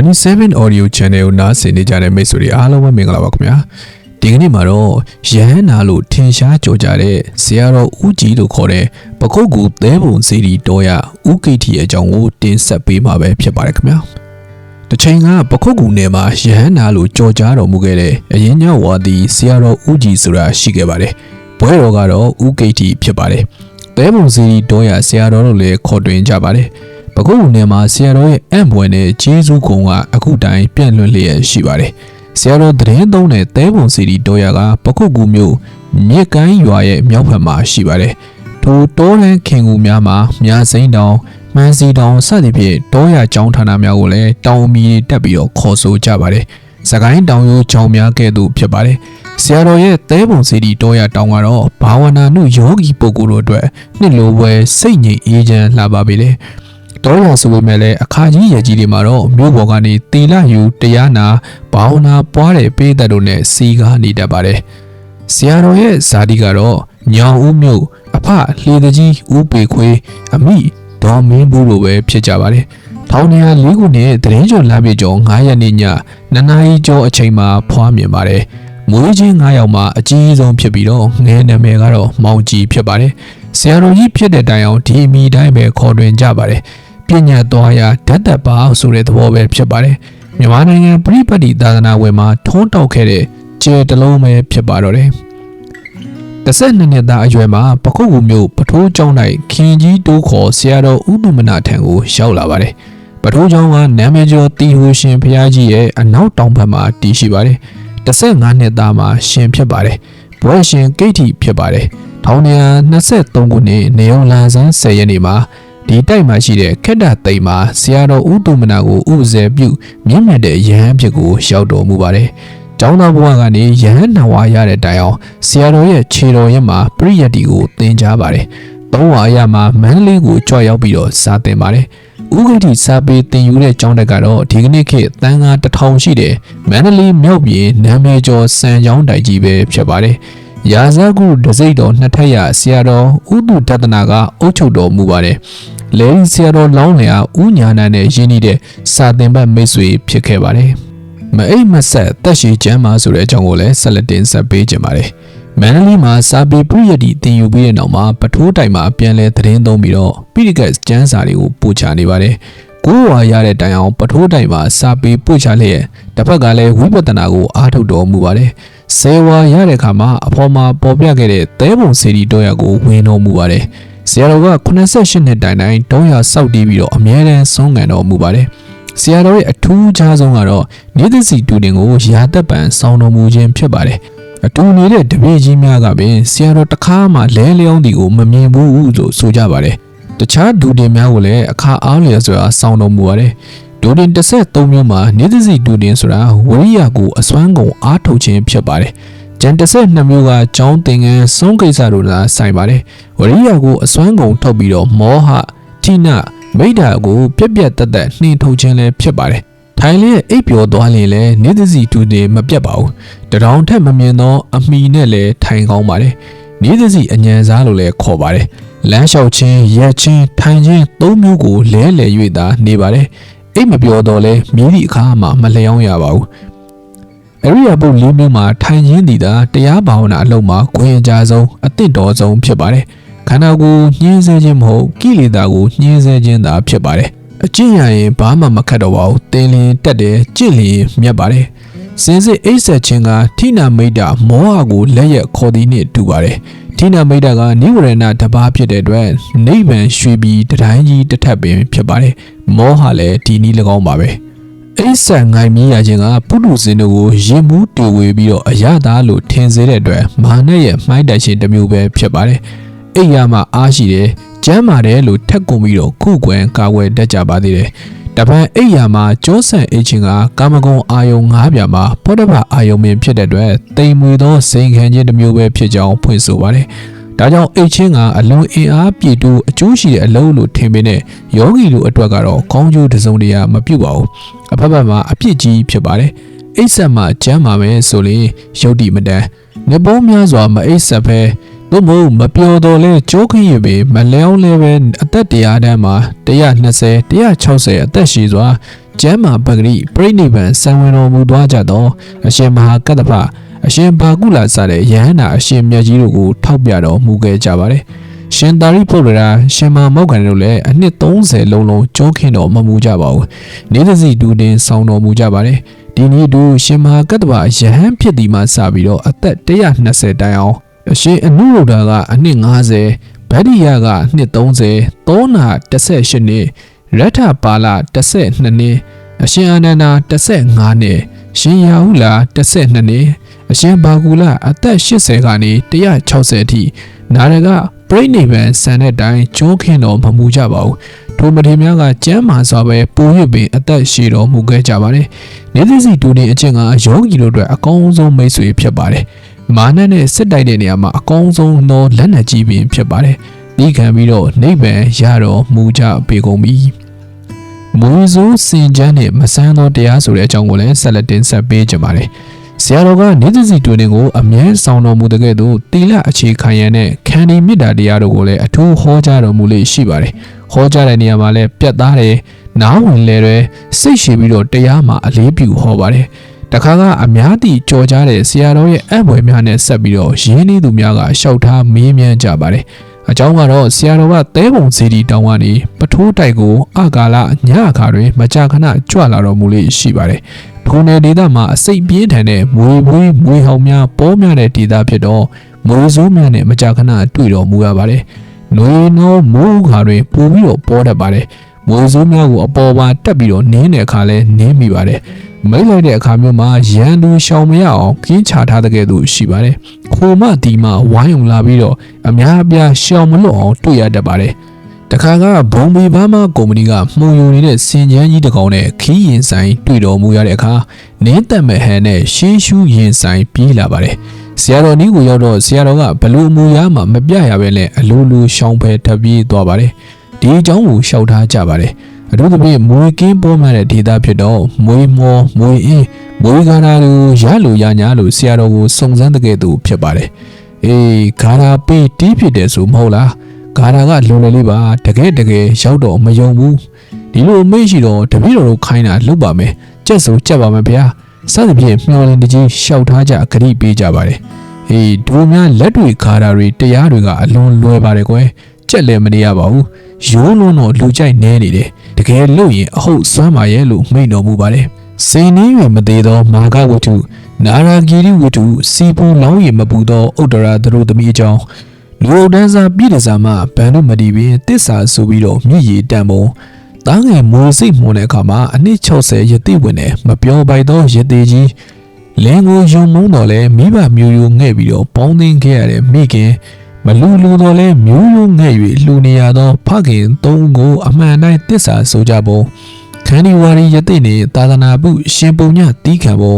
27 Audio Channel ကိုနားဆင်နေကြတဲ့မိတ်ဆွေတွေအားလုံးပဲမင်္ဂလာပါခင်ဗျာဒီကနေ့မှာတော့ရဟန်းနာလို့ထင်ရှားကြော်ကြတဲ့ဆရာတော်ဦးကြီးလို့ခေါ်တဲ့ပခုတ်ကူသဲပုံစီရီတော်ရဦးကိတီအကြောင်းကိုတင်ဆက်ပေးမှာပဲဖြစ်ပါတယ်ခင်ဗျာတစ်ချိန်ကပခုတ်ကူနယ်မှာရဟန်းနာလို့ကြော်ကြားတော်မူခဲ့တဲ့အရင်ညဝါဒီဆရာတော်ဦးကြီးဆိုတာရှိခဲ့ပါတယ်ဘွဲတော်ကတော့ဦးကိတီဖြစ်ပါတယ်သဲပုံစီရီတော်ရဆရာတော်တို့လည်းခေါ်တွင်ကြပါတယ် ပခုတ်နယ်မှာဆရာတော်ရဲ့အံ့ဘွယ်နဲ့ဂျေဇူးကုံကအခုတိုင်ပြန့်လွင့်လျက်ရှိပါတယ်။ဆရာတော်သတင်းသုံးတဲ့သဲပုံစီတီတော်ရကပခုတ်ကူမျိုးမြစ်ကိုင်းရွာရဲ့မြောက်ဘက်မှာရှိပါတယ်။ထိုတောလန်းခင်ကူများမှာမြာစိမ့်တောင်မှန်စီတောင်စသဖြင့်တောရကျောင်းဌာနများကိုလည်းတောင်မီတက်ပြီးတော့ခေါ်ဆိုကြပါတယ်။စကိုင်းတောင်ရိုးကျောင်းများကဲ့သို့ဖြစ်ပါတယ်။ဆရာတော်ရဲ့သဲပုံစီတီတောရတောင်ကတော့ဘာဝနာနုယောဂီပုဂ္ဂိုလ်တို့အတွက်နှစ်လိုပွဲစိတ်ငြိမ်အေးချမ်းလှပါပေလေ။ တောရဆိုပေမဲ့လည်းအခါကြီးရကြီးတွေမှာတော့မြို့ပေါ်ကနေတီလာယူတရားနာဘာဝနာပွားတဲ့ပေးသက်တို့နဲ့စီကားနေတတ်ပါတယ်။ဆရာတော်ရဲ့ဇာတိကတော့ညောင်ဦးမြို့အဖလှေတကြီးဦးပေခွေးအမိဒေါ်မင်းဘူးလိုပဲဖြစ်ကြပါတယ်။ထောင်နေရာ၄ခုနဲ့တရင်ကျော်လမ်းပြေကျော်9ရက်နေ့ညနနာရီကျော်အချိန်မှာဖွားမြင်ပါတယ်။မွေးချင်း9ယောက်မှာအကြီးဆုံးဖြစ်ပြီးတော့ငယ်နာမည်ကတော့မောင်ကြီးဖြစ်ပါတယ်။ဆရာတော်ကြီးဖြစ်တဲ့တိုင်အောင်ဒီအမိတိုင်းပဲခေါ်တွင်ကြပါတယ်။ ပညာသွားရာဓာတ်သက်ပါဆိုတဲ့သဘောပဲဖြစ်ပါတယ်မြန်မာနိုင်ငံပြည်ပတိသာသနာဝင်မှာထုံးတောက်ခဲ့တဲ့ကျဲတလုံးပဲဖြစ်ပါတော့တယ်12နှစ်သားအရွယ်မှာပခုတ်ကူမျိုးပထိုးကျောင်း၌ခင်ကြီးတိုးခေါ်ဆရာတော်ဥပမနာထံကိုရောက်လာပါတယ်ပထိုးကျောင်းကနာမည်ကျော်တီဟိုရှင်ဖျားကြီးရဲ့အနောက်တောင်ဘက်မှာတည်ရှိပါတယ်15နှစ်သားမှာရှင်ဖြစ်ပါတယ်ဘွဲရှင်ဂိတ်တီဖြစ်ပါတယ်1923ခုနှစ်နေုံလာဆန်း10ရက်နေ့မှာ ဒီတိုက်မှာရှိတဲ့ခက်တာသိမ်မှာဆရာတော်ဦးတုမနာကိုဥပဇေပြုမြင့်မြတ်တဲ့ယဟန်ဖြစ်ကိုရောက်တော်မူပါတယ်။ကျောင်းသားဘဝကနေယဟန်နဝါရတဲ့တိုင်အောင်ဆရာတော်ရဲ့ခြေတော်ရက်မှာပရိယတ်တီကိုသင်ကြားပါတယ်။သုံးဝါအရမှာမန္တလေးကိုကြွရောက်ပြီးတော့စာသင်ပါတယ်။ဥက္ကဋ္ဌစာပေသင်ယူတဲ့ကျောင်းတက်ကတော့ဒီကနေ့ခေတ်တန်ခါတထောင်ရှိတဲ့မန္တလေးမြောက်ပြည်နာမည်ကျော်စံကျောင်းတိုက်ကြီးပဲဖြစ်ပါတယ်။ ရာဇဂုဒစိတ်တော်နှစ်ထက်ရဆရာတော်ဥတုဒတနာကအုပ်ချုပ်တော်မူပါတယ်လဲရီဆရာတော်လောင်းလျာဦးညာနာနဲ့ရင်းနှီးတဲ့စာသင်ဘတ်မိတ်ဆွေဖြစ်ခဲ့ပါတယ်။မအိတ်မဆက်တက်ရှိကျမ်းမာဆိုတဲ့အကြောင်းကိုလည်းဆက်လက်တင်ဆက်ပေးကြပါတယ်။မန္တလေးမှာစာပေပရိယတ်တီတင်ယူပြီးတဲ့နောက်မှာပထိုးတိုင်မှာပြန်လဲသတင်းသုံးပြီးတော့ပိရိကတ်ကျမ်းစာတွေကိုပို့ချနေပါတယ်။ကိုးဝါရတဲ့တိုင်အောင်ပထိုးတိုင်မှာစာပေပို့ချလျက်တစ်ဖက်ကလည်းဝိပဿနာကိုအားထုတ်တော်မူပါတယ်။ ဆယ်ဝါရတဲ့အခါမှာအဖော်မှာပေါ်ပြခဲ့တဲ့သဲပုံစီရီတော်ရကိုဝင်တော်မူပါတယ်။ဆရာတော်က88နှစ်တိုင်တိုင်တုံးရစောက်တီးပြီးတော့အမြဲတမ်းဆုံးခံတော်မူပါတယ်ဆရာတော်ရဲ့အထူးခြားဆုံးကတော့နေသစီတူတင်ကိုရာသက်ပံစောင်းတော်မူခြင်းဖြစ်ပါတယ်အတူနေတဲ့တပည့်ကြီးများကပင်ဆရာတော်တခါမှလဲလျောင်းတီကိုမမြင်ဘူးလို့ဆိုကြပါတယ်တခြားဒူတင်များကိုလည်းအခါအားလျော်စွာစောင်းတော်မူပါတယ် ဒူတင်33မျိုးမှာနေသစီဒူတင်ဆိုတာဝရိယကိုအစွမ်းကုန်အားထုတ်ခြင်းဖြစ်ပါတယ်ဂျန်32မျိုးကကျောင်းသင်ငန်းဆုံးကိစ္စတို့လာဆိုင်ပါတယ်ဝရိယကိုအစွမ်းကုန်ထုတ်ပြီးတော့မောဟထိနမိဒ္ဓာကိုပြက်ပြက်တက်တက်နှင်ထုတ်ခြင်းလည်းဖြစ်ပါတယ်ထိုင်လျက်အိပ်ပျော်သွားရင်လည်းနေသစီတူတင်မပြတ်ပါဘူးတရောင်ထက်မမြင်သောအမိနဲ့လည်းထိုင်ကောင်းပါတယ်နေသစီအညံစားလို့လည်းခေါ်ပါတယ်လမ်းလျှောက်ခြင်းရက်ခြင်းထိုင်ခြင်းသုံးမျိုးကိုလဲလှယ်၍သာနေပါတယ် အိပ်မပျော်တော့လဲမြည်သည့်အခါမှမလျောင်းရပါဘူးအရိယာပုတ်လေးမျိုးမှာထိုင်ရင်းတည်တာတရားဘာဝနာအလုံးမှာကိုရင်ကြဆုံးအသင့်တော်ဆုံးဖြစ်ပါတယ်။ခန္ဓာကိုယ်ညှင်းဆဲခြင်းမဟုတ်ကိလေသာကိုညှင်းဆဲခြင်းသာဖြစ်ပါတယ်။အကျင့်ရရင်ဘာမှမခတ်တော့ပါဘူး။တင်းလင်းတက်တယ်ကြင့်လျင်မြတ်ပါတယ်။စင်စစ်အိတ်ဆက်ခြင်းကထိနာမိတ်တာမောဟကိုလက်ရက်ခေါ်သည်နှင့်တူပါတယ်။ ထိနာမိတ်တာကနိဝရဏတပါးဖြစ်တဲ့အတွက်နိဗ္ဗာန်ရွှေပြီးတတိုင်းကြီးတစ်ထပ်ပင်ဖြစ်ပါတယ်။မောဟလည်းဒီနည်း၎င်းပါပဲ။အိဆန်ငိုင်မြည်ရခြင်းကပုထုဇဉ်တို့ကိုရင်မှုတူဝေပြီးတော့အရသာလို့ထင်စေတဲ့အတွက်မာနရဲ့မှိုင်းတိုက်ခြင်းတစ်မျိုးပဲဖြစ်ပါတယ်။အိယာမှာအားရှိတယ်၊ကျမ်းမာတယ်လို့ထက်ကုန်ပြီးတော့ခုကွယ်ကာကွယ်တတ်ကြပါသေးတယ်။ တပန်အိယာမှာကျောဆန်အိချင်းကကာမဂုဏ်အာယုံ၅ပြာမှာဖောတဘအာယုံပင်ဖြစ်တဲ့အတွက်တိမ်မွေသောစိန်ခံခြင်းတစ်မျိုးပဲဖြစ်ကြောင်းဖွင့်ဆိုပါတယ်။ဒါကြောင့်အိတ်ချင်းကအလွန်အင်အားပြည့်တူအကျိုးရှိတဲ့အလုပ်လို့ထင်ပေနဲ့ယောဂီတို့အတွက်ကတော့ကောင်းကျိုးတစုံတရာမပြုတ်ပါဘူးအဖက်ဖက်မှာအပြစ်ကြီးဖြစ်ပါတယ်အိတ်ဆက်မှာကျမ်းပါမယ်ဆိုရင်ယုတ်တိမတန်နေပေါင်းများစွာမအိတ်ဆက်ပဲ သို့မဟုတ်မပျော်တော်လဲကြောခရင်ပဲမလျောင်းလဲပဲအသက်တရားတန်းမှာ120 160အသက်ရှိစွာကျမ်းမာပဂရိပြိဋိဘံဆံဝင်တော်မူသွားကြသောအရှင်မဟာကတ္တပအရှင်ဘာကုလာစတဲ့ယဟန္တာအရှင်မြတ်ကြီးတို့ကိုထောက်ပြတော်မူခဲ့ကြပါတယ်။ရှင်သာရိပုတ္တရာရှင်မာမောက္ကန်တို့လည်းအနှစ်30လုံးလုံးကြိုးခင်တော်မမူကြပါဘူး။နေသစီတူတင်ဆောင်တော်မူကြပါတယ်။ဒီနေ့တို့ရှင်မဟာကတ္တပယဟန်ဖြစ်ဒီမှစပြီးတော့အသက်120တိုင်အောင် အရှင်အနုရုဒ္ဓကအနှစ်50ဗတ္တိယကအနှစ်30သောနာ18နှစ်ရထပါလ12နှစ်အရှင်အာနန္ဒာ15နှစ်ရှင်ရာဟုလာ12နှစ်အရှင်ဘာကူလာအသက်80ကနေ160အထိနာရကပြိဋိဘံဆန်တဲ့တိုင်ကျိုးခင်တော်မမူကြပါဘူးထိုမထေများကကျမ်းမာစွာပဲပို၍ပင်အသက်ရှည်တော်မူခဲ့ကြပါတယ်နေသစီတူနေအချင်းကယောဂီတို့အတွက်အကောင်းဆုံးမိတ်ဆွေဖြစ်ပါတယ် မာနနဲ့စစ်တိုက်တဲ့နေရာမှာအကောင်းဆုံးသောလက်နက်ကြီးပင်ဖြစ်ပါတယ်ဒီခံပြီးတော့နိဗ္ဗာန်ရတော်မူကြပေကုန်ပြီမူဇိုးစင်ချမ်းနဲ့မဆန်းသောတရားဆိုတဲ့အကြောင်းကိုလည်းဆက်လက်တင်ဆက်ပေးကြပါမယ်ဆရာတော်ကနေသစီတွင်ကိုအမြဲဆောင်တော်မူတဲ့ကဲ့သို့တီလအခြေခံရန်နဲ့ခန္ဒီမေတ္တာတရားတို့ကိုလည်းအထူးဟောကြားတော်မူလေရှိပါတယ်။ဟောကြားတဲ့နေရာမှာလည်းပြတ်သားတယ်၊နားဝင်လေတွေစိတ်ရှိပြီးတော့တရားမှာအလေးပြုဟောပါတယ်။ တခါကအများသည့်ကြော်ကြားတဲ့ဆရာတော်ရဲ့အံ့ဖွယ်များနဲ့ဆက်ပြီးတော့ရင်းနှီးသူများကရှောက်ထားမေးမြန်းကြပါတယ်။အကြောင်းကတော့ဆရာတော်ကသဲပုံစီတီတောင်ကနေပထိုးတိုက်ကိုအကာလညအခါတွင်မကြာခဏကြွလာတော်မူလေရှိပါတယ်။ထိုနယ်ဒေသမှာအစိတ်ပြင်းထန်တဲ့မွေပွေးမွေဟောင်များပေါ်များတဲ့ဒေသဖြစ်တော့မွေဆိုးများနဲ့မကြာခဏတွေ့တော်မူရပါတယ်။နှွေနှောမိုးခါတွေပိုပြီးတော့ပေါ်တတ်ပါတယ်။ မွေဆိုးများကိုအပေါ်ပါတက်ပြီးတော့နင်းတဲ့အခါလဲနင်းမိပါတယ်။မိတ်လိုက်တဲ့အခါမျိုးမှာရန်သူရှောင်မရအောင်ကင်းချထားတဲ့ကဲ့သို့ရှိပါတယ်။ခိုမတီမှဝိုင်းုံလာပြီးတော့အများအပြားရှောင်မလွတ်အောင်တွေ့ရတတ်ပါတယ်။တခါကဘုံဘီဘာမာကုမ္ပဏီကမှုံယူနေတဲ့စင်ချမ်းကြီးတစ်ကောင်နဲ့ခီးရင်ဆိုင်တွေ့တော်မူရတဲ့အခါနင်းသက်မဲ့ဟန်နဲ့ရှေးရှူးရင်ဆိုင်ပြေးလာပါတယ်ဆရာတော်နီးကိုရောက်တော့ဆရာတော်ကဘလို့အမူအရာမှမပြရပဲနဲ့အလိုလိုရှောင်းဖယ်ထပြေးသွားပါတယ် ဒီအကြောင်းကိုရှောက်ထားကြပါတယ်အထူးသဖြင့်မွေကင်းပေါ်မှတဲ့ဒေသဖြစ်တော့မွေမော်မွေအင်းမွေကာရာလိုရလိုရညာလိုဆရာတော်ကိုစုံစမ်းတဲ့ကဲ့သို့ဖြစ်ပါတယ်အေးဂါရာပေးတီးဖြစ်တယ်ဆိုမဟုတ်လားဂါရာကလုံလေလေးပါတကယ်တကယ်ရောက်တော့မယုံဘူးဒီလိုမေ့ရှိတော့တပည့်တော်တို့ခိုင်းတာလုပ်ပါမယ်ကြက်စုံကြက်ပါမယ်ဗျာစသဖြင့်မျောလင်းတကြီးရှောက်ထားကြအကြိပေးကြပါတယ်ဟေးဒိုများလက်တွေခါတာတွေတရားတွေကအလွန်လွယ်ပါတယ်ကွယ်ကြက်လည်းမနေရပါဘူး ရိုးလုံးတော့လူကြိုက်နေနေတယ်တကယ်လို့ရင်အဟုတ်စွမ်းပါရဲ့လို့မိန့်တော်မူပါတယ်စိန်နည်းရမသေးသောမာဂဝတ္ထုနာရာဂီရိဝတ္ထုစီပူလောင်းရမပူသောဥဒ္ဒရာသူတို့သမီးအကြောင်းလူအုပ်တန်းစားပြည်တစားမှဘန်တို့မတီးပြီးတစ္ဆာဆိုပြီးတော့မြည်ရည်တန်ပုံတားငယ်မိုးစိတ်မှုန်တဲ့အခါမှာအနှစ်60ရတိဝင်တယ်မပြောပိုက်တော့ရတိကြီးလင်းကိုယုံမုန်းတော်လဲမိဘမျိုးရိုးငဲ့ပြီးတော့ပေါင်းသိမ်းခဲ့ရတဲ့မိခင် မလူလူတော်လဲမျိုးရိုးငဲ့၍လှူနေရသောဖခင်သုံးကိုအမှန်တိုင်းတစ္ဆာဆိုကြပုံခန္ဒီဝါရီယတိနေသာသနာပုရှင်ပုံညတီးခံပုံ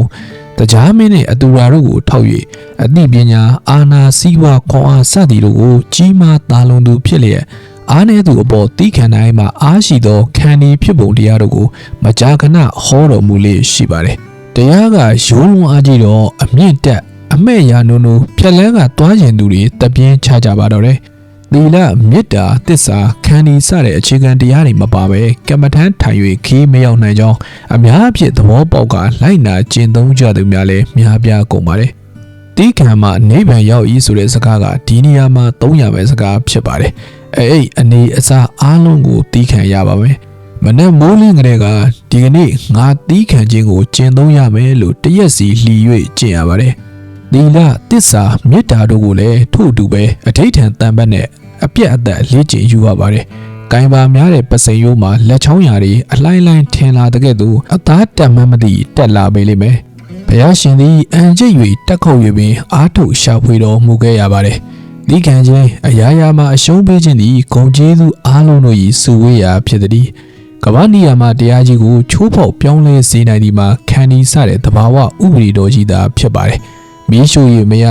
တရားမင်းနဲ့အတူရာတို့ကိုထောက်၍အသိပညာအာနာစည်းဝါခွန်အားစသည်တို့ကိုကြီးမားသာလွန်သူဖြစ်လျက်အားနည်းသူအပေါ်တီးခံတိုင်းမှာအားရှိသောခံဒီဖြစ်ပုံတရားတို့ကိုမကြာခဏဟောတော်မူလေရှိပါတယ်။တရားကရိုးလွန်အားကြီးတော့အမြင့်တက် အမဲ့ရာနုံနုဖြက်လဲကသွားကျင်သူတွေတပြင်းချကြပါတော့တယ်။သီလမေတ္တာသစ္စာခန္ဒီစတဲ့အခြေခံတရားတွေမပါဘဲကမ္မထမ်းထိုင်၍ခီးမရောက်နိုင်ကြောင်းအများအပြည့်သဘောပေါက်ကလိုက်နာကျင့်သုံးကြသူများလည်းများပြားကုန်ပါတယ်။တီးခံမှာနိဗ္ဗာန်ရောက်ဤဆိုတဲ့စကားကဒီနေရာမှာသုံးရမယ့်စကားဖြစ်ပါတယ်။အဲအဲ့အနေအစားအားလုံးကိုတီးခံရပါမယ်။မနဲ့မိုးလင်းကလေးကဒီကနေ့ငါတီးခံခြင်းကိုကျင့်သုံးရမယ်လို့တရက်စီလှီ၍ကျင့်ရပါတယ်။ သီလတစ္ဆာမေတ္တာတို့ကိုလည်းထို့အတူပဲအဋိဌံတန်ပတ်နဲ့အပြက်အသက်လေ့ကျင့်ယူရပါတယ်။ဂိုင်ပါများတဲ့ပစိန်ရိုးမှာလက်ချောင်းရာတွေအလိုင်းလိုင်းထင်လာတဲ့ကဲ့သို့အသားတက်မှန်းမသိတက်လာပေလိမ့်မယ်။ဘုရားရှင်သည်အံကျိတ်၍တက်ခုတ်၍ပင်အားထုတ်ရှာဖွေတော်မူခဲ့ရပါတယ်။ဒီကံချင်းအရာရာမှာအရှုံးပေးခြင်းသည်ဂုံကျေးဇူးအားလုံးတို့၏စုဝေးရာဖြစ်သည်။ကမ္ဘာနီယာမှာတရားကြီးကိုချိုးဖောက်ပြောင်းလဲစေနိုင်ဒီမှာခန္ဒီစတဲ့တဘာဝဥပဒေတော်ကြီးသာဖြစ်ပါတယ်။ မီးရှို့၍မရ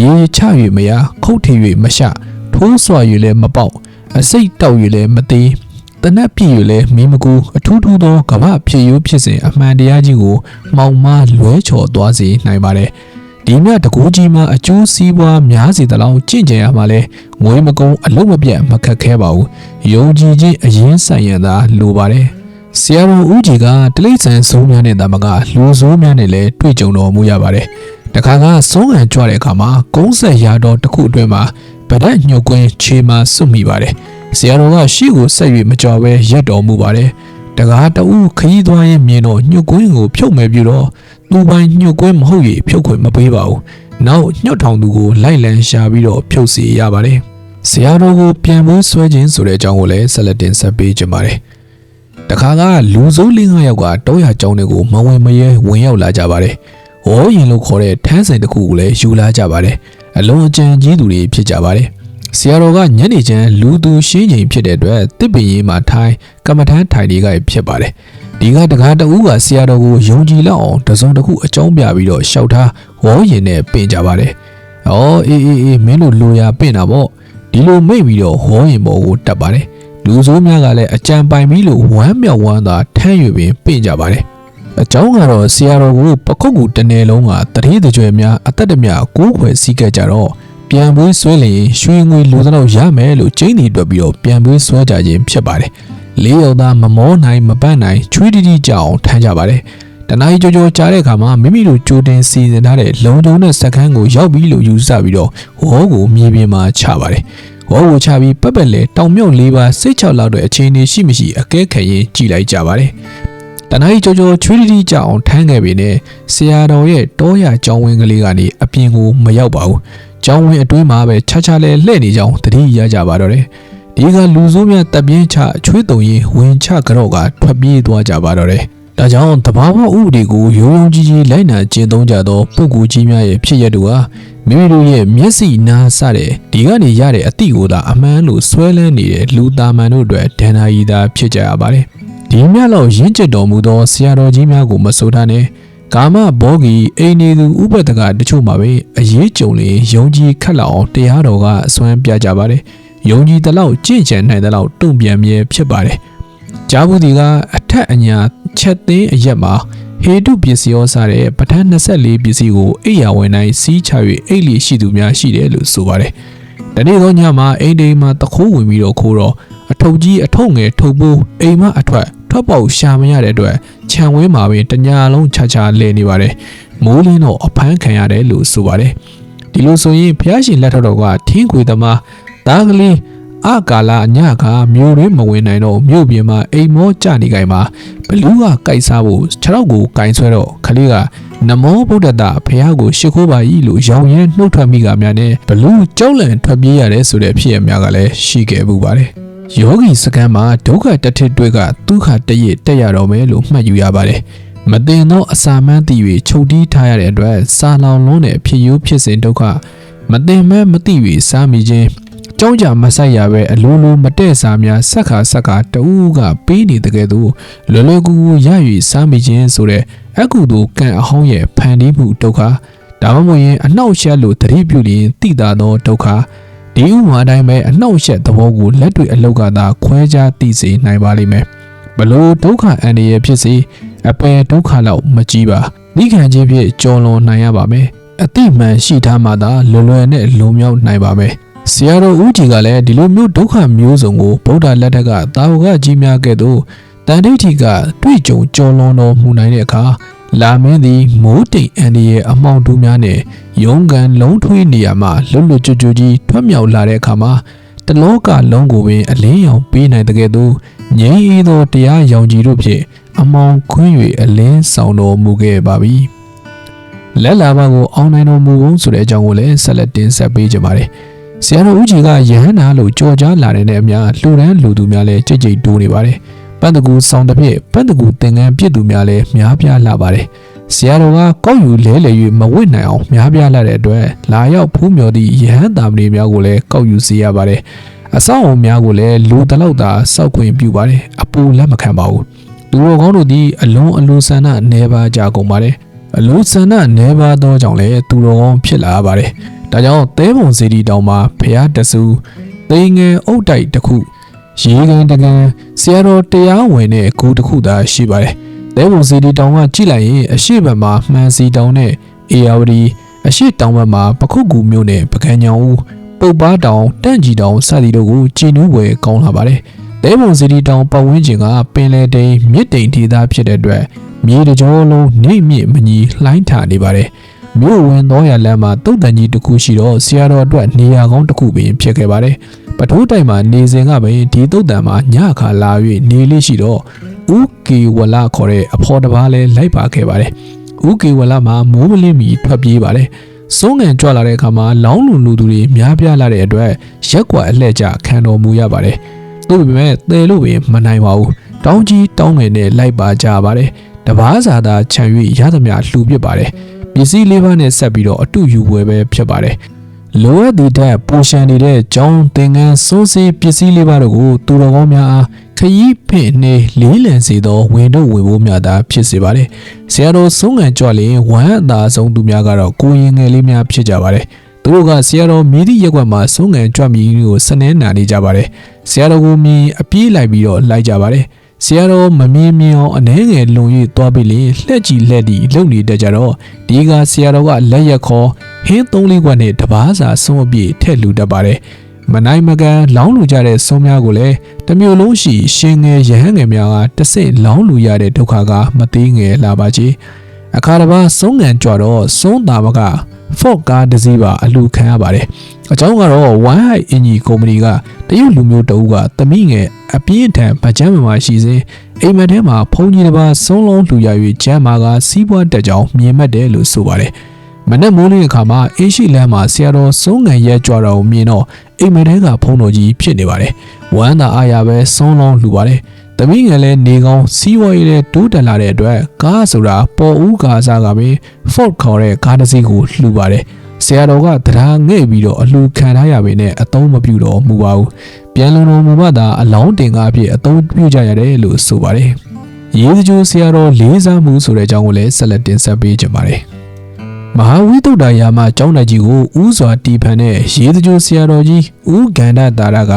ရေချ၍မရခုတ်ထ၍မရှထိုးစွာ၍လည်းမပေါက်အစိတ်တောက်၍လည်းမသေးတနက်ပြည့်၍လည်းမင်းမကူအထူးထူးသောကမ္ဘာဖြစ်ရိုးဖြစ်စဉ်အမှန်တရားကြီးကိုမောင်မလွဲချော်သွားစေနိုင်ပါတယ်ဒီမြတ်တကူကြီးမှာအကျိုးစီးပွားများစီတလောင်ကြင့်ကြံရမှာလဲငွေမကုံအလုံးမပြတ်မခက်ခဲပါဘူးယုံကြည်ခြင်းအရင်ဆိုင်ရတာလိုပါတယ်ဆရာတော်ဦးကြီးကတလိษံဆိုးများနဲ့တာမကလူဆိုးများနဲ့လည်းတွေ့ကြုံတော်မူရပါတယ်။ တခါကဆုံးဟန်ကြွတဲ့အခါမှာကုန်းဆက်ရာတော်တစ်ခုအတွင်းမှာဗဒတ်ညှုတ်ကွင်းခြေမှာစွတ်မိပါတယ်။ဆရာတော်ကရှေ့ကိုဆက်၍မကြော်ပဲရက်တော်မူပါတယ်။တကားတူခရီးသွားရင်မြင်တော့ညှုတ်ကွင်းကိုဖြုတ်မယ်ပြတော့သူ့ပိုင်းညှုတ်ကွင်းမဟုတ်၍ဖြုတ်ခွင့်မပေးပါဘူး။နောက်ညှော့ထောင်သူကိုလိုက်လံရှာပြီးတော့ဖြုတ်စီရပါတယ်။ဆရာတော်ကိုပြန်ဖို့ဆွဲခြင်းဆိုတဲ့အကြောင်းကိုလည်းဆက်လက်တင်ဆက်ပေးကြပါမယ်။တခါကလူစိုးလေးငါးယောက်ကတောရကျောင်းတွေကိုမဝင်မရဲဝင်ရောက်လာကြပါတယ်။ ဟောရင်လို့ခေါ်တဲ့ထန်းစိန်တစ်ခုကိုလည်းယူလာကြပါတယ်။အလုံးအကျန်ကြီးသူတွေဖြစ်ကြပါတယ်။ဆရာတော်ကညနေချမ်းလူသူရှင်းချိန်ဖြစ်တဲ့အတွက်တစ်ပင်ရေးမှာထိုင်ကမ္မထမ်းထိုင်တွေကဖြစ်ပါတယ်။ဒီကတကားတဦးကဆရာတော်ကိုယုံကြည်လောက်အောင်တစုံတစ်ခုအကြောင်းပြပြီးတော့ရှောက်ထားဝေါ်ရင်နဲ့ပင်ကြပါတယ်။အော်အေးအေးအေးမင်းတို့လိုရာပင့်တာပေါ့။ဒီလိုမိတ်ပြီးတော့ဝေါ်ရင်ပေါ်ကိုတက်ပါတယ်။လူဆိုးများကလည်းအကြံပိုင်ပြီးလို့ဝမ်းမြောက်ဝမ်းသာထမ်းရွပင်ပင့်ကြပါတယ်။ အကြောင်းကတော့ဆရာတော်ကိုပခုတ်ကူတနယ်လုံးကတတိတကြွယ်များအသက်တမြကိုးခွယ်စီးခဲ့ကြတော့ပြန်ပွေးဆွဲလျင်ရွှေငွေလိုတော့ရမယ်လို့ကျင်းတီတွက်ပြီးတော့ပြန်ပွေးဆွဲကြခြင်းဖြစ်ပါတယ်။လေးယောက်သားမမောနိုင်မပတ်နိုင်ချွေးတီတီကြအောင်ထမ်းကြပါတယ်။တနားရီကြောကြောကြားတဲ့အခါမှာမိမိတို့ကြိုတင်စီစဉ်ထားတဲ့လုံခြုံတဲ့စက္ကန့်ကိုရောက်ပြီလို့ယူဆပြီးတော့ဟောကိုမြေပြင်မှာချပါတယ်။ဟောကိုချပြီးပက်ပက်လဲတောင်မြုပ်လေးပါစိတ်ချလောက်တဲ့အခြေအနေရှိမရှိအကဲခံရင်ကြည်လိုက်ကြပါတယ်။ တနားရီကြောကြောချွေးတီတီကြအောင်ထမ်းခဲ့ပေနဲ့ဆရာတော်ရဲ့တောရကြောင်းဝင်းကလေးကနေအပြင်ကိုမရောက်ပါဘူး။ကျောင်းဝင်အတွင်းမှာပဲခြားခြားလဲလှည့်နေကြောင်းတတိရကြပါတော့တယ်။ဒီကလူဆိုးများတပ်ပြင်းချအချွေးတုံရင်ဝင်ချကြော့ကထွက်ပြေးသွားကြပါတော့တယ်။ဒါကြောင့်တဘာဝဥပဒေကိုရုံရုံကြီးကြီးလိုက်နာကျင့်သုံးကြသောပုဂ္ဂိုလ်ကြီးများရဲ့ဖြစ်ရတူဟာမိမိတို့ရဲ့မျက်စိနားစတဲ့ဒီကနေရတဲ့အသည့်ကိုသာအမှန်လို့ဆွဲလန်းနေတဲ့လူသားမှန်တို့အတွက်ဒဏ္ဍာရီသာဖြစ်ကြရပါတယ်။ ဒီမြတ်လောက်ရင့်ကျက်တော်မူသောဆရာတော်ကြီးများကိုမဆိုထားနဲ့ကာမဘောဂီအိနေသူဥပဒကတချို့မှာပဲအရေးကြုံလေယုံကြည်ခက်လောက်အောင်တရားတော်ကအစွမ်းပြကြပါတယ်။ယုံကြည်တဲ့လောက်ကြင့်ကြံနိုင်တဲ့လောက်တုံ့ပြန်မြဲဖြစ်ပါတယ်။ကြားဘူးဒီကအထက်အညာချက်သိမ်းအရက်မှာဟေတုပစ္စည်းရောစားတဲ့ပဋ္ဌာန်း24ပစ္စည်းကိုအိယာဝင်တိုင်းစီးချ၍အိတ်လီရှိသူများရှိတယ်လို့ဆိုပါတယ်။ဒီနေ့သောညမှာအိမ်တိမ်မှာတခိုးဝင်ပြီးတော့ခိုးတော့အထုပ်ကြီးအထုပ်ငယ်ထုတ်ဖို့အိမ်မအထွက် ထွက်ပေါက်ရှာမရတဲ့အတွက်ခြံဝင်းမှာပင်တညာလုံးခြားခြားလဲနေပါတယ်။မိုးလင်းတော့အဖမ်းခံရတယ်လို့ဆိုပါတယ်။ဒီလိုဆိုရင်ဖျားရှင်လက်ထက်တော်ကထင်းခွေသမားသားကလေးအကာလာညကမြို့ရင်းမဝင်နိုင်တော့မြို့ပြင်မှာအိမ်မောကြနေကြမှာဘလူးကကြိုက်စားဖို့ခြေထောက်ကိုကင်ဆွဲတော့ခလေးကနမောဗုဒ္ဓတာဖះကိုရှ िख ိုးပါဤလို့ရောင်ရမ်းနှုတ်ထွက်မိကများနဲ့ဘလူးကြောက်လန့်ထွက်ပြေးရတယ်ဆိုတဲ့ဖြစ်ရများကလည်းရှိခဲ့မှုပါတယ် ယောဂီစကမ်းမှာဒုက္ခတထစ်တွေကဒုက္ခတရတက်ရတော့မယ်လို့မှတ်ယူရပါတယ်မတင်သောအစာမန်းတည်၍ချုပ်တီးထားရတဲ့အတွက်စာလောင်လုံးတဲ့ဖြစ်ယူဖြစ်စဉ်ဒုက္ခမတင်မဲမသိ၍စားမိခြင်းကြောင်းကြမဆိုင်ရပဲအလိုလိုမတဲ့စားများဆက်ခါဆက်ခါတူးကပေးနေတကယ်သူလွယ်လွယ်ကူကူရ၍စားမိခြင်းဆိုတဲ့အကုသိုလ်ကံအဟောင်းရဲ့ဖန်တီးမှုဒုက္ခဒါမှမဟုတ်ရင်အနှောက်အယှက်လို့သတိပြုရင်တိတာသောဒုက္ခ ဒီဥမာတိုင်းပဲအနှောက်အယှက်သဘောကိုလက်တွေ့အလောက်ကသာခွဲခြားသိစေနိုင်ပါလိမ့်မယ်ဘလို့ဒုက္ခအန္တရာယ်ဖြစ်စေအပယ်ဒုက္ခလောက်မကြီးပါဤခံခြင်းဖြင့်ကြော်လွန်နိုင်ရပါမယ်အတိမှန်ရှိထားမှသာလွယ်လွယ်နဲ့လုံမြောက်နိုင်ပါမယ်ဆရာတော်ဦးကြီးကလည်းဒီလိုမျိုးဒုက္ခမျိုးစုံကိုဗုဒ္ဓလက်ထက်ကတာဝကကြီးများကဲ့သို့တန်ဋိဋ္ဌိကတွေ့ကြုံကြော်လွန်တော်မူနိုင်တဲ့အခါ လာမင်းသည်မိုးတိမ်အန်ဒီရဲ့အမောင်တူများနဲ့ရုံးကန်လုံးထွေးနေရမှလွတ်လွတ်ကျွတ်ကျွတ်ကြီးထွက်မြောက်လာတဲ့အခါမှာတလောကလုံးကိုပင်အလင်းရောင်ပေးနိုင်တဲ့ကဲ့သို့ငြိမ်းအေးသောတရားရောင်ကြီးတို့ဖြင့်အမောင်ခွင်း၍အလင်းဆောင်တော်မူခဲ့ပါပြီလက်လာပါကိုအောင်းနိုင်တော်မူကုန်ဆိုတဲ့အကြောင်းကိုလည်းဆက်လက်တင်ဆက်ပေးကြပါမယ်ဆရာတော်ဦးကြီးကယဟန္တာလို့ကြော်ကြားလာတဲ့အများလှူဒန်းလူသူများလည်းကြိတ်ကြိတ်တိုးနေပါတယ် ပန်းတကူဆောင်တစ်ဖြစ်ပန်းတကူသင်္ကန်းပြစ်သူများလည်းများပြားလာပါတယ်ဆရာတော်ကကောက်ယူလဲလေ၍မဝစ်နိုင်အောင်များပြားလာတဲ့အတွက်လာရောက်ဖူးမြော်သည့်ယဟန်တာမဏေများကိုလည်းကောက်ယူစေရပါတယ်အဆောက်အုံများကိုလည်းလူတလောက်သာစောက်ခွင့်ပြုပါတယ်အပူလက်မခံပါဘူးလူတော်ကောင်းတို့သည်အလုံးအလိုဆန္ဒနေပါကြကုန်ပါတယ်အလိုဆန္ဒနေပါသောကြောင့်လည်းသူတော်ကောင်းဖြစ်လာပါတယ်ဒါကြောင့်သဲပုံစီတီတောင်မှာဖះတဆူသိငယ်အုတ်တိုက်တစ်ခု ရေကန်တကန်ဆရာတော်တရားဝင်တဲ့ဂူတစ်ခုသာရှိပါတယ်။သဲပုံစီတီတောင်ကကြည့်လိုက်ရင်အရှိဘက်မှာမှန်စီတောင်နဲ့အေယာဝတီအရှိတောင်ဘက်မှာပခုတ်ကူမြို့နဲ့ပကံညောင်ဦးပုပ်ပါတောင်တန့်ကြီးတောင်စသည်တို့ကိုကြည်နူးဝယ်ကောင်းလာပါတယ်။တဲပုံစီတီတောင်ပတ်ဝန်းကျင်ကပင်လယ်တိမ်မြစ်တိမ်ဒေသဖြစ်တဲ့အတွက်မြေတကြောလုံးနေမြင့်မညီလှိုင်းထနေပါတယ်။ မြို့ဝင်သောရလမ်းမှာတုတ်တန်ကြီးတစ်ခုရှိတော့ဆရာတော်အတွက်နေရာကောင်းတစ်ခုပင်ဖြစ်ခဲ့ပါတယ်။ပထိုးတိုင်မှာနေစဉ်ကပင်ဒီတုတ်တန်မှာညခါလာ၍နေလေးရှိတော့ဦးကေဝလခေါ်တဲ့အဖော်တစ်ပါးလည်းလိုက်ပါခဲ့ပါတယ်။ဦးကေဝလမှာမိုးမလင်းမီထွက်ပြေးပါတယ်။စိုးငံကြွလာတဲ့အခါမှာလောင်းလူလူသူတွေများပြားလာတဲ့အတွက်ရက်ကွာအလှည့်ကျခံတော်မူရပါတယ်။သို့ပေမဲ့တဲလို့ပင်မနိုင်ပါဘူး။တောင်းကြီးတောင်းငယ်နဲ့လိုက်ပါကြပါတယ်။တပားစာသာခြံ၍ရသမျှလှူပစ်ပါတယ်။ ပစ္စည်းလေးပါးနဲ့ဆက်ပြီးတော့အတူယူဝယ်ပဲဖြစ်ပါတယ်။လိုအပ်သည့်တက်ပူရှန်နေတဲ့ကျောင်းသင်ငန်းစိုးစေးပစ္စည်းလေးပါးတို့ကိုသူတော်ကောင်းများအားခရီးဖင့်နှေးလေးလံစေသောဝင်တို့ဝင်ဖို့များသာဖြစ်စေပါတယ်။ဆရာတော်ဆုံးငံကြွလင်ဝမ်းအသာဆုံးသူများကတော့ကိုရင်ငယ်လေးများဖြစ်ကြပါတယ်။သူတို့ကဆရာတော်မြည်သည့်ရက်ကွက်မှာဆုံးငံကြွမြည်ကိုစနေနာနေကြပါတယ်။ဆရာတော်ကိုမြင်အပြေးလိုက်ပြီးတော့လိုက်ကြပါတယ်။ ဆရာတော်မမြင်မြင်အောင်အနှဲငယ်လုံ၍သွားပြီးလေလှက်ကြည့်လှက်ဒီလုံနေတတ်ကြတော့ဒီကဆရာတော်ကလက်ရက်ခေါ်ဟင်းသုံးလေးခွက်နဲ့တပားစာဆုံးအပြည့်ထက်လူတတ်ပါတယ်မနိုင်မကန်လောင်းလူကြတဲ့ဆုံးများကိုလည်းတစ်မျိုးလုံးရှိရှင်ငယ်ရဟန်းငယ်များကတစ်စိတ်လောင်းလူရတဲ့ဒုက္ခကမသေးငယ်လာပါချေအခါတစ်ပါးဆုံးငံကြွတော့ဆုံးတာမက Ford ကားတစ်စီးပါအလူခံရပါတယ်အကြောင်းကတော့ One High အင်ဂျီကုမ္ပဏီကတရုတ်လူမျိုးတအုပ်ကတမိငယ်အပြင်းထန်ဗကြမ်းမှရှိစဉ်အိမ်မက်ထဲမှာဖုန်ကြီးတစ်ပါးဆုံးလုံးလှူရ၍ကျမ်းမာကစီးပွားတက်ကြောင်မြင်မှတ်တယ်လို့ဆိုပါတယ်မနက်မိုးလင်းအခါမှာအေးရှိလမ်းမှာဆရာတော်ဆုံးငံရဲကြွတော်ကိုမြင်တော့အိမ်မက်ထဲကဖုံတော်ကြီးဖြစ်နေပါတယ်။ဝမ်းသာအားရပဲဆုံးလုံးလှူပါတယ်။ တမိငယ်လည်းနေကောင်းစီးပွားရေးလည်းတိုးတက်လာတဲ့အတွက်ကားဆိုတာပေါ်ဦးကားစားကပဲ Ford ခေါ်တဲ့ကားတစ်စီးကိုလှူပါတယ်။ဆရာတော်ကတရားငဲ့ပြီးတော့အလှခံထားရပေနဲ့အသုံးမပြုတော့မူပါဘူး။ပြန်လုံတော်မူမှသာအလောင်းတင်ကားဖြစ်အသုံးပြုကြရတယ်လို့ဆိုပါတယ်။ရေးစကြိုဆရာတော်လေးစားမှုဆိုတဲ့အကြောင်းကိုလည်းဆက်လက်တင်ဆက်ပေးကြပါမယ်။မဟာဝိတုဒ္ဒရာမကျောင်းတော်ကြီးကိုဥစွာတီဖန်တဲ့ရေစကြိုဆရာတော်ကြီးဥဂန္ဓတာရက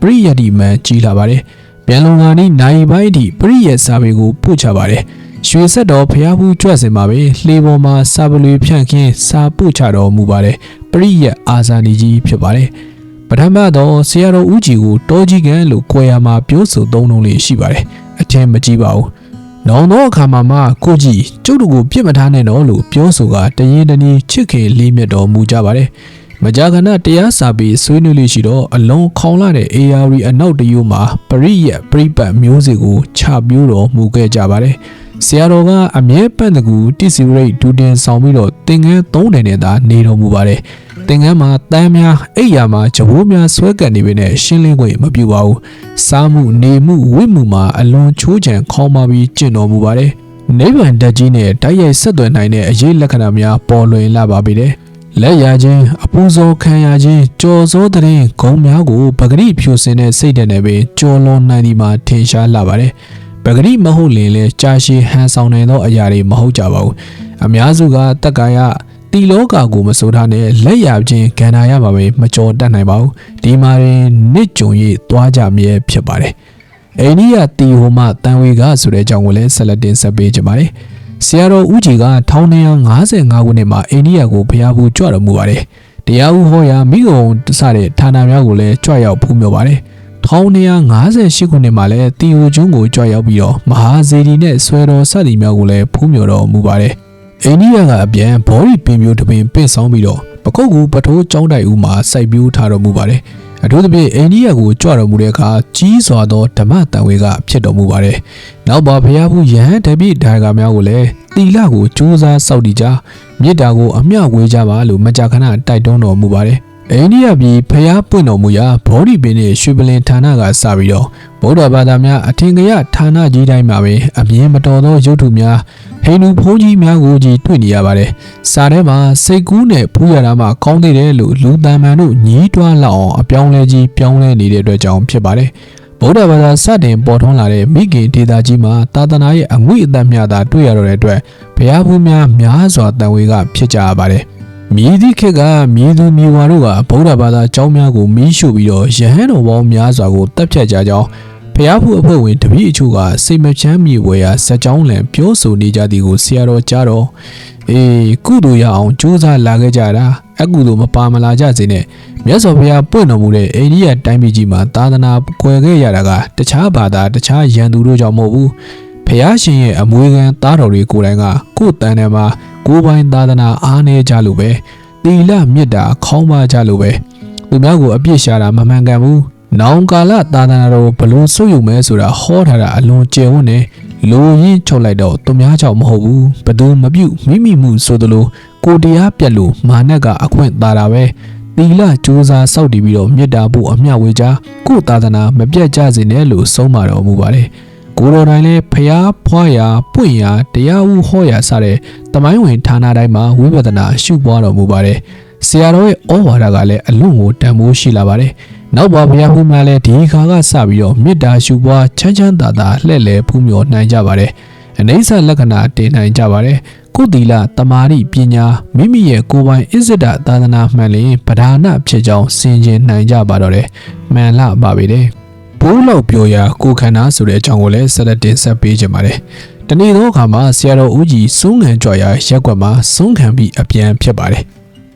ပရိယတိမန်ကြီးလာပါတယ်။ ပြန်လုံလာနီးနိုင်ပိုင်းထိပရိယစာပေကိုပို့ချပါတယ်။ရွှေဆက်တော်ဖျားဘူးကြွစင်မှာပဲလှေပေါ်မှာစာပလွေဖြန့်ခင်းစာပို့ချတော်မူပါတယ်။ပရိယအာဇာနည်ကြီးဖြစ်ပါတယ်။ပထမတော့ဆရာတော်ဦးကြီးကိုတောကြီးကန်လို့ကြွယ်ရမှာပြောဆိုသုံးလုံးလေးရှိပါတယ်။အထင်မကြီးပါဘူး။နောင်တော့အခါမှာမှကိုကြီးကျုပ်တို့ကိုပြစ်မထားနဲ့တော့လို့ပြောဆိုကတရင်တနည်းချစ်ခင်လေးမြတ်တော်မူကြပါတယ်။ မကြာခဏတရားစာပေဆွေးနွေးလို့ရှိတော့အလုံးခေါင်လာတဲ့ ARV အနောက်တယူမှာပရိယပြိပတ်မျိုးစေ့ကိုချပြိုးတော်မူခဲ့ကြပါတယ်။ဆရာတော်ကအမြဲပန့်တကူတိစီရိတ်ဒူတင်ဆောင်ပြီးတော့သင်္ကန်းသုံးတယ်နဲ့သာနေတော်မူပါတယ်။သင်္ကန်းမှာတန်းများအိပ်ယာမှာကြဘိုးများဆွဲကပ်နေပေနဲ့ရှင်းလင်းခွင့်မပြုပါဘူးစားမှုနေမှုဝိမှုမှာအလွန်ချိုးချံခေါင်းပါပြီးကျင့်တော်မူပါတယ်နိဗ္ဗာန်တက်ကြီးနဲ့တိုက်ရိုက်ဆက်သွယ်နိုင်တဲ့အရေးလက္ခဏာများပေါ်လွင်လာပါပြီတဲ့ လက်ရခြင်းအပူဇော်ခံရခြင်းကြော်စိုးတဲ့ဂုံများကိုပဂရိဖြူစင်တဲ့စိတ်ဓာတ်နဲ့ပင်ကြော်လွန်နိုင်ဒီမှာထင်ရှားလာပါတယ်ပဂရိမဟုတ်လင်လဲကြာရှည်ဟန်ဆောင်နိုင်သောအရာတွေမဟုတ်ကြပါဘူးအများစုကတက္ကာယတီလောကကိုမစိုးထားနဲ့လက်ရခြင်းကန္နာရပါပဲမကြော်တတ်နိုင်ပါဘူးဒီမှာရင်နစ်ကြုံ၍သွားကြမြဲဖြစ်ပါတယ်အိန္ဒိယတီဟိုမတန်ဝေကဆိုတဲ့အကြောင်းကိုလည်းဆက်လက်တင်ဆက်ပေးကြပါမယ် ဆရာတော်ဦးကြီးက1255ခုနှစ်မှာအိန္ဒိယကိုဖျားဘူးကြွတော်မူပါတယ်တရားဥဟောရာမိဂုံစတဲ့ဌာနများကိုလည်းကြွရောက်ဖူးမြော်ပါတယ်1258ခုနှစ်မှာလည်းတီဟိုကျွန်းကိုကြွရောက်ပြီးတော့မဟာဇေဒီနဲ့ဆွဲတော်စသည်များကိုလည်းဖူးမြော်တော်မူပါတယ်အိန္ဒိယကအပြန်ဘောရီပင်မျိုးတစ်ပင်ပင့်ဆောင်ပြီးတော့ပကုတ်ကူပထိုးကျောင်းတိုက်ဦးမှာစိုက်ပျိုးထားတော်မူပါတယ်။ အထူးသဖြင့်အိန္ဒိယကိုကြွတော်မူတဲ့အခါကြီးစွာသောဓမ္မတန်ဝေကဖြစ်တော်မူပါတယ်။နောက်ပါဘုရားဘူးယဟန်တပိဒါဂါများကိုလည်းတီလကိုစူးစမ်းစောင့်တည်ကြမေတ္တာကိုအမျှဝေကြပါလို့မကြာခဏတိုက်တွန်းတော်မူပါတယ်။အိန္ဒိယပြည်ဖျားပွင့်တော်မူရာဘောဓိပင်နဲ့ရွှေပလင်ဌာနကစပြီးတော့ဗုဒ္ဓဘာသာများအထင်ကရဌာနကြီးတိုင်းမှာပဲအမြင်မတော်သောရုပ်ထုများ ဟိန္ဒူဘုန်းကြီးများကိုကြီးတွေ့နေရပါတယ်။စာထဲမှာစိတ်ကူးနဲ့ဖူးရတာမှကောင်းသေးတယ်လို့လူတန်မှန်တို့ညည်းတွားလောက်အောင်အပြောင်းလဲကြီးပြောင်းလဲနေတဲ့အတွက်ကြောင့်ဖြစ်ပါတယ်။ဗုဒ္ဓဘာသာစတင်ပေါ်ထွန်းလာတဲ့မိခင်ဒေတာကြီးမှာသာသနာရဲ့အငွေ့အသက်များသာတွေ့ရတော့တဲ့အတွက်ဘုရားဖူးများများစွာတန်ဝေကဖြစ်ကြရပါတယ်။မြည်သည့်ခေတ်ကမြည်သူမြည်ဝါတို့ကဗုဒ္ဓဘာသာကျောင်းများကိုမီးရှို့ပြီးတော့ယဟန်တော်ပေါင်းများစွာကိုတပ်ဖြတ်ကြကြောင်း ဖျားဖို့အဖွဲ့ဝင်တပည့်အချို့ကစိတ်မချမ်းမြေဝဲရာဇက်ကြောင်းလံပြောဆိုနေကြသည်ကိုဆရာတော်ကြားတော့အေးကုသိုလ်ရအောင်ကြိုးစားလာခဲ့ကြတာအကုသိုလ်မပါမလာကြစေနဲ့မြတ်စွာဘုရားပွင့်တော်မူတဲ့အိန္ဒိယတိုင်းပြည်ကြီးမှာသာသနာကွယ်ခဲ့ရတာကတခြားဘာသာတခြားယန္တူတို့ကြောင့်မဟုတ်ဘူးဖျားရှင်ရဲ့အမွေခံသားတော်တွေကိုယ်တိုင်ကကိုယ်တန်ထဲမှာကိုယ်ပိုင်သာသနာအားနေကြလို့ပဲသီလမေတ္တာခေါင်းပါကြလို့ပဲသူများကိုအပြစ်ရှာတာမမှန်ကန်ဘူး နောင်ကာလသာသနာတော်ဘလို့ဆုပ်ယူမဲဆိုတာဟောထားတာအလွန်ကျယ်ဝန်းနေလူရင်းချုပ်လိုက်တော့သူများကြောင့်မဟုတ်ဘူးဘသူမပြုတ်မိမိမှုဆိုသလိုကိုတရားပြက်လို့မာနကအခွင့်သာတာပဲသီလကြိုးစားစောင့်တည်ပြီးတော့မေတ္တာဖို့အမျှဝေကြကိုသာသနာမပြတ်ကြစေနဲ့လို့ဆုံးမတော်မူပါတယ်ကိုတော်တိုင်းလည်းဖျားဖွားရာပွင့်ရာတရားဥဟောရာစတဲ့တမိုင်းဝင်ဌာနတိုင်းမှာဝိပဿနာရှုပွားတော်မူပါတယ်ဆရာတော်ရဲ့ဩဝါဒကလည်းအလွန်ကိုတန်ဖိုးရှိလာပါတယ် နောက်ပါဘုရားဖူးများလည်းဒီခါကစပြီးတော့မေတ္တာရှုပွားချမ်းချမ်းသာသာလှည့်လည်ဖူးမြော်နိုင်ကြပါတယ်အနိစ္စလက္ခဏာတင်နိုင်ကြပါတယ်ကုသီလတမာတိပညာမိမိရဲ့ကိုယ်ပိုင်အစ္ဆဒသာသနာမှန်လင်ပဓာနဖြစ်ကြောင်းဆင်ခြင်နိုင်ကြပါတော့တယ်မှန်လားပါပဲတဲ့ဘိုးလောက်ပြောရာကိုခန္ဓာဆိုတဲ့အကြောင်းကိုလည်းဆက်လက်တင်ဆက်ပေးကြပါတယ်တနေ့သောအခါမှာဆရာတော်ဦးကြီးစုံငံကြွရာရက်ကွက်မှာစုံခံပြီးအပြန်ဖြစ်ပါတယ်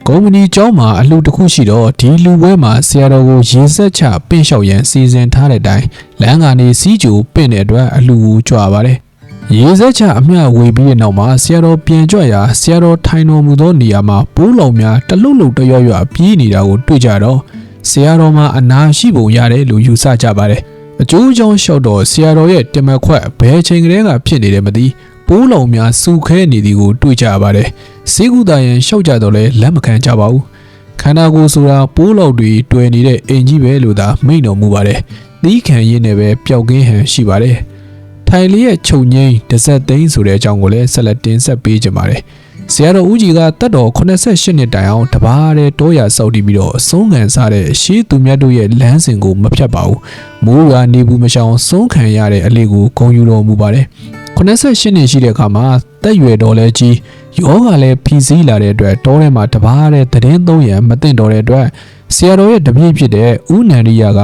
ကုမ္ပဏီကျောင်းမှာအလှတစ်ခုရှိတော့ဒီလူပွဲမှာဆရာတော်ကိုရေဆက်ချပင့်လျှောက်ရန်စီစဉ်ထားတဲ့အတိုင်းလမ်းကနေစီးကြိုပင့်တဲ့အတွက်အလှကိုကြွားပါတယ်ရေဆက်ချအမျှဝေပြီးတဲ့နောက်မှာဆရာတော်ပြန်ကြွရာဆရာတော်ထိုင်တော်မူသောနေရာမှာပိုးလောင်များတလှုပ်လှုပ်တရွရွပြေးနေတာကိုတွေ့ကြတော့ဆရာတော်မှာအနာရှိပုံရတယ်လို့ယူဆကြပါတယ်အကျိုးအကြောင်းလျှောက်တော့ဆရာတော်ရဲ့တင်မခွက်ဘယ်ချိန်ကလေးကဖြစ်နေတယ်မသိ ပိုးလောင်များစူခဲနေသည်ကိုတွေ့ကြရပါတယ်စေကုတာယံရှောက်ကြတော့လဲလက်မခံကြပါဘူးခန္ဓာကိုယ်ဆိုတာပိုးလောက်တွေတွေ့နေတဲ့အင်ကြီးပဲလို့သာမိန့်တော်မူပါတယ်သီးခံရင်းနဲ့ပဲပျောက်ကင်းဟန်ရှိပါတယ်ထိုင်လေးရဲ့ခြုံငိမ့်တစ်ဆက်သိန်းဆိုတဲ့အကြောင်းကိုလည်းဆက်လက်တင်ဆက်ပေးကြပါမယ်ဆရာတော်ဦးကြီးကတက်တော်88နှစ်တိုင်အောင်တပါးတဲ့တောရစောက်တီးပြီးတော့အဆုံးခံစားတဲ့ရှေးသူမြတ်တို့ရဲ့လမ်းစဉ်ကိုမဖြတ်ပါဘူးမိုးရွာနေဘူးမရှောင်ဆုံးခံရတဲ့အလေးကိုဂုံယူတော်မူပါတယ် 88နှစ်ရှိတဲ့အခါမှာတက်ရွယ်တော်လဲကြီးယောဂလည်းဖီစည်းလာတဲ့အတွက်တောထဲမှာတပါးတဲ့သတင်းသုံးရံမသိတော့တဲ့အတွက်ဆရာတော်ရဲ့တပည့်ဖြစ်တဲ့ဦးနန္ဒီယာက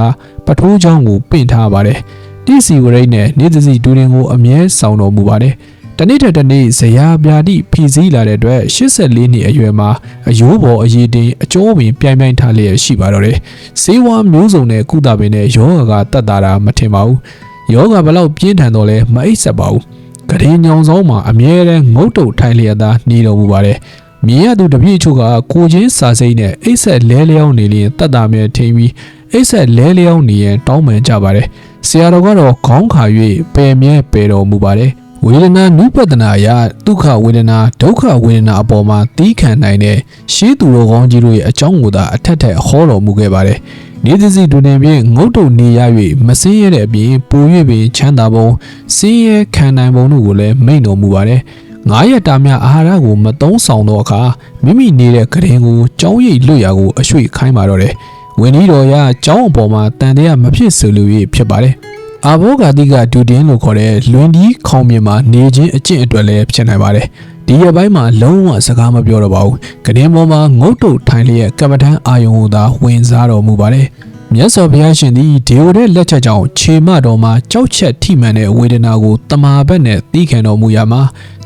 ပထိုးချောင်းကိုပင့်ထားပါတယ်တိစီဝရိတ်နဲ့နေသစီဒူရင်ကိုအမြဲဆောင်တော်မူပါတယ်တနေ့တစ်တနေ့ဇရာပြာတိဖီစည်းလာတဲ့အတွက်84နှစ်အရွယ်မှာအယိုးပေါ်အရေးတင်အကျော်ပင်ပြိုင်ပြိုင်ထားလျက်ရှိပါတော့တယ်။စေဝါမျိုးစုံနဲ့ကုသပင်နဲ့ယောဂကတတ်တာတာမထင်ပါဘူး။ယောဂဘလောက်ပြင်းထန်တော့လဲမအိပ်ဆက်ပါဘူး။ ကရင်ညောင်ဆောင်မှာအမြဲတမ်းငုတ်တုတ်ထိုင်လျက်သားနေတော်မူပါတယ်။မြင်ရသူတပြည့်ချို့ကကိုချင်းစာစိမ့်နဲ့အိတ်ဆက်လဲလျောင်းနေလျင်တတ်တာမြဲထင်ပြီးအိတ်ဆက်လဲလျောင်းနေရင်တောင်းပန်ကြပါတယ်။ဆရာတော်ကတော့ခေါင်းခါ၍ပယ်မြဲပယ်တော်မူပါတယ်။ဝေဒနာနုပဒနာအရဒုက္ခဝေဒနာဒုက္ခဝေဒနာအပေါ်မှာတီးခံနိုင်တဲ့ရှေးသူတော်ကောင်းကြီးတို့ရဲ့အကြောင်းကိုသာအထက်ထက်ဟောတော်မူခဲ့ပါတယ်။ နေသစီဒုနေဖြင့်ငုတ်တုံနေရ၍မစင်းရတဲ့အပြင်ပို၍ပင်ချမ်းသာပုံစင်းရဲခံနိုင်ပုံတို့ကိုလည်းမိန့်တော်မူပါတယ်။ငါးရက်တာမြအာဟာရကိုမသုံးဆောင်သောအခါမိမိနေတဲ့ကရင်ကိုကြောင်းရိပ်လွတ်ရာကိုအရွှေ့ခိုင်းပါတော့တယ်။ဝင်းကြီးတော်ရကြောင်းအပေါ်မှာတန်တရားမဖြစ်ဆိုလို၍ဖြစ်ပါတယ်။အာဘောဂါတိကဒူတင်လို့ခေါ်တဲ့လွင်ဒီခေါင်မြင်မှာနေခြင်းအကျင့်အတွက်လည်းဖြစ်နိုင်ပါတယ် ဒီရပိုင်းမှာလုံးဝစကားမပြောတော့ပါဘူးကတင်းပေါ်မှာငုတ်တုတ်ထိုင်လျက်ကမ္မထမ်းအာယုံကိုသာဝင်စားတော်မူပါတယ်မြတ်စွာဘုရားရှင်သည်ဒေဝတဲ့လက်ချက်ကြောင့်ခြေမတော်မှာကြောက်ချက်ထိမှန်တဲ့ဝေဒနာကိုတမာဘက်နဲ့သိခံတော်မူရမှာ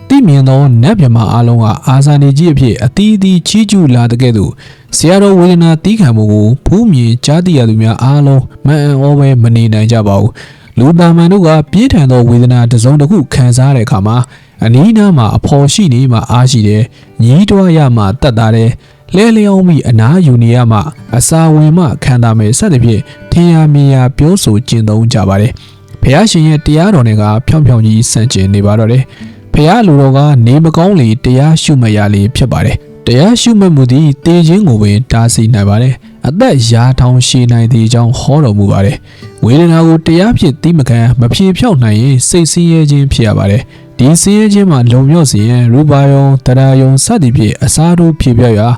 သိမြင်သောနတ်မြမအားလုံးကအာဇာနေကြီးအဖြစ်အသီးသီးချီးကျူးလာတဲ့ကဲ့သို့ဆရာတော်ဝေဒနာသိခံမှုကိုဖူးမြင်ကြားသိရသူများအားလုံးမအံ့ဩပဲမနေနိုင်ကြပါဘူးလူတာမန်တို့ကပြင်းထန်သောဝေဒနာတစ်စုံတစ်ခုခံစားတဲ့အခါမှာ အနီးနားမှာအဖော်ရှိနေမှအားရှိတယ်။ညီးတွားရမှတတ်တာတယ်။လဲလျောင်းမိအနာယူနေရမှအစာဝင်မှခံတာမယ်စသဖြင့်ထင်ရမြင်ရပြောဆိုကျင့်သုံးကြပါတယ်။ဖះရှင်ရဲ့တရားတော်တွေကဖြောင်းဖြောင်းကြီးစန့်ကျင်နေပါတော့တယ်။ဖះလူတော်ကနေမကောင်းလေတရားရှုမရလေဖြစ်ပါတယ်။တရားရှုမှတ်မှုသည်တေခြင်းကိုပင်တားဆီးနိုင်ပါတယ်။အသက်ရာထောင်ရှည်နိုင်သည့်အကြောင်းဟောတော်မူပါတယ်။ဝေဒနာကိုတရားဖြင့်သိမခံမဖြေဖြောက်နိုင်ရင်စိတ်ဆင်းရဲခြင်းဖြစ်ရပါတယ်။ ဒီဆင်းရဲခြင်းမှာလုံမြော့စေရန်ရူပါယုံတရားယုံစသည်ဖြင့်အစားတို့ဖြေပြောက်ရာ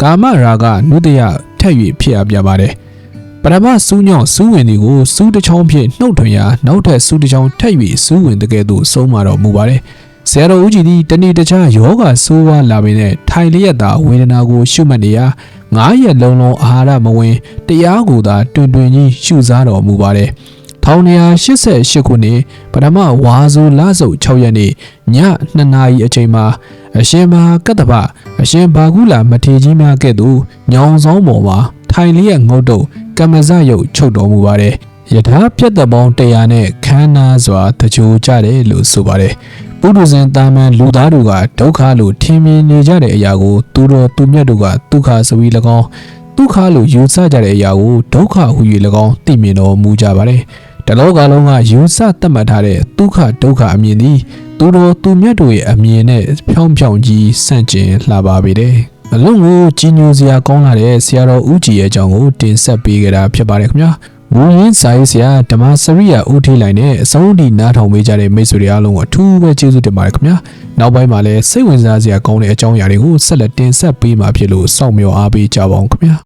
ကာမရာဂနုတယထက်၍ဖြစ်ရပြပါတယ်။ပရမစူးညောင်းစူးဝင်သည်ကိုစူးတစ်ချောင်းဖြင့်နှုတ်ထွင်ရာနောက်ထပ်စူးတစ်ချောင်းထက်၍စူးဝင်တဲ့ကဲ့သို့ဆုံးမတော်မူပါတယ်။ဆရာတော်ဦးကြီးသည်တဏီတခြားယောဂဆိုးဝါးလာပေတဲ့ထိုင်လျက်သာဝေဒနာကိုရှုမှတ်နေရာ9ရက်လုံးလုံးအာဟာရမဝင်တရားကိုသာတွင်တွင်ကြီးရှုစားတော်မူပါတယ်။ထ 1988ခုနှစ်ပထမဝါဆိုလဆုပ်6ရက်နေ့ည2နာရီအချိန်မှာအရှင်မဟာကတ္တပအရှင်ဘာကုလာမထေကြီးများကဲ့သို့ညောင်ဆောင်ပေါ်မှာထိုင်လျက်ငုတ်တုတ်ကမ္မဇယုတ်ချုပ်တော်မူပါတယ်ယထာပြတ်တပေါင်း100နဲ့ခမ်းနားစွာတကြိုကြတယ်လို့ဆိုပါတယ်ပုရုဇဉ်တာမန်လူသားတို့ကဒုက္ခလို့ထင်မြင်နေကြတဲ့အရာကိုသူတော်သူမြတ်တို့ကဒုက္ခဆိုပြီး၎င်းဒုက္ခလို့ယူဆကြတဲ့အရာကိုဒုက္ခဟူ၍၎င်းသိမြင်တော်မူကြပါတယ် တလောကလုံးကယူဆသတ်မှတ်ထားတဲ့ဒုက္ခဒုက္ခအမြင်သည်သူတော်သူမြတ်တို့ရဲ့အမြင်နဲ့ဖြောင်းဖြောင်းကြီးဆန့်ကျင်လာပါပေတယ်အလုံးကိုကြီးညိုစရာကောင်းလာတဲ့ဆရာတော်ဦးကြည်ရဲ့အကြောင်းကိုတင်ဆက်ပေးကြတာဖြစ်ပါတယ်ခင်ဗျာမူရင်းစာရေးဆရာဓမ္မစရိယာဦးထေးလိုက်နဲ့အဆုံးထိနားထောင်ပေးကြတဲ့မိတ်ဆွေတွေအားလုံးကိုအထူးပဲကျေးဇူးတင်ပါတယ်ခင်ဗျာနောက်ပိုင်းမှာလည်းစိတ်ဝင်စားစရာကောင်းတဲ့အကြောင်းအရာတွေကိုဆက်လက်တင်ဆက်ပေးမှာဖြစ်လို့စောင့်မျှော်အားပေးကြပါအောင်ခင်ဗျာ